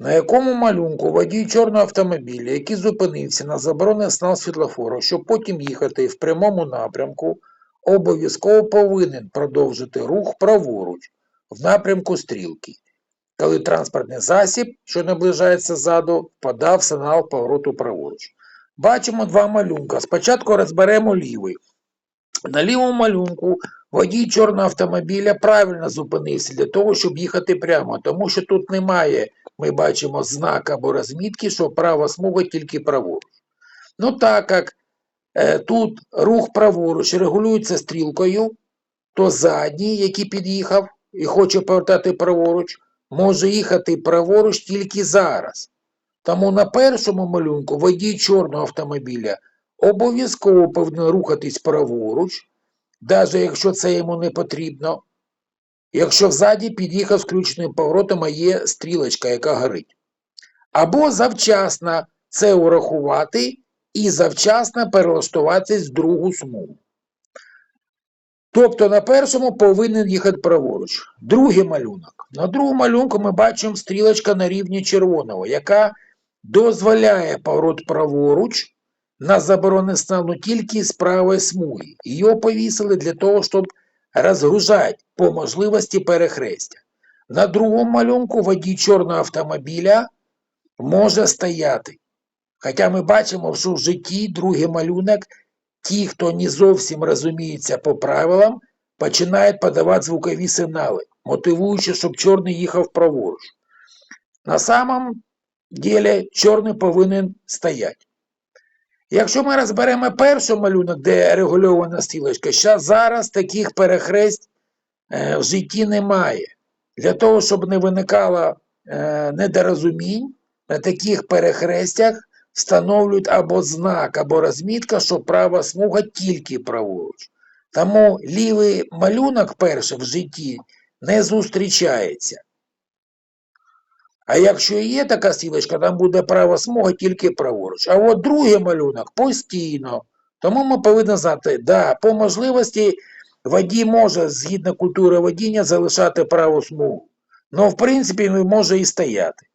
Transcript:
на якому малюнку водій чорного автомобіля, який зупинився на заборонений сигнал світлофору, щоб потім їхати в прямому напрямку, обов'язково повинен продовжити рух праворуч в напрямку стрілки, коли транспортний засіб, що наближається ззаду, впадав в сигнал повороту праворуч. Бачимо два малюнка. Спочатку розберемо лівий. На лівому малюнку водій чорного автомобіля правильно зупинився для того, щоб їхати прямо, тому що тут немає, ми бачимо, знака або розмітки, що права смуга тільки праворуч. Ну так як е, тут рух праворуч регулюється стрілкою, то задній, який під'їхав і хоче повертати праворуч, може їхати праворуч тільки зараз. Тому на першому малюнку водій чорного автомобіля обов'язково повинен рухатись праворуч, навіть якщо це йому не потрібно. Якщо взаді під'їхав з поворотом, а є стрілочка, яка горить. Або завчасно це урахувати і завчасно перелаштуватись в другу смугу. Тобто на першому повинен їхати праворуч. Другий малюнок. На другому малюнку ми бачимо стрілочка на рівні червоного, яка дозволяє поворот праворуч на заборонений сигнал ну, тільки з правої смуги. Його повісили для того, щоб розгружати по можливості перехрестя. На другому малюнку водій чорного автомобіля може стояти. Хоча ми бачимо, що в житті другий малюнок, ті, хто не зовсім розуміється по правилам, починають подавати звукові сигнали, мотивуючи, щоб чорний їхав праворуч. На самом деле чорний повинен стояти. Якщо ми розберемо перший малюнок, де регульована стрілочка, щас зараз таких перехресть е, в житті немає. Для того, щоб не виникало е, недорозумінь, на таких перехрестях встановлюють або знак, або розмітка, що права смуга тільки праворуч. Тому лівий малюнок перший в житті не зустрічається. А якщо і є така стілочка, там буде права смуга тільки праворуч. А от другий малюнок постійно. Тому ми повинні знати, да, по можливості водій може згідно культури водіння залишати праву смугу. Ну, в принципі, він може і стояти.